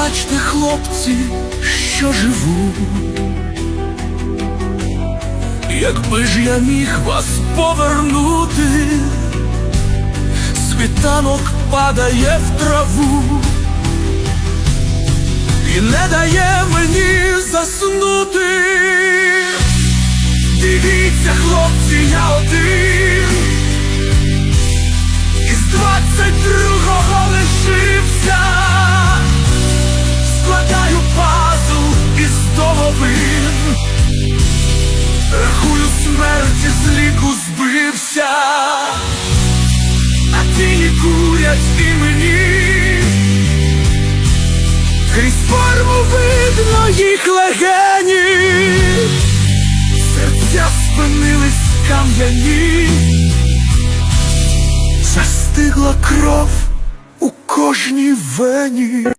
Пробачте, хлопці, що живу. Якби ж я міг вас повернути, світанок падає в траву і не дає мені заснути. Курять і мені, крізь форму видно їх легені, серця спинились кам'яні. Застигла кров у кожній вені.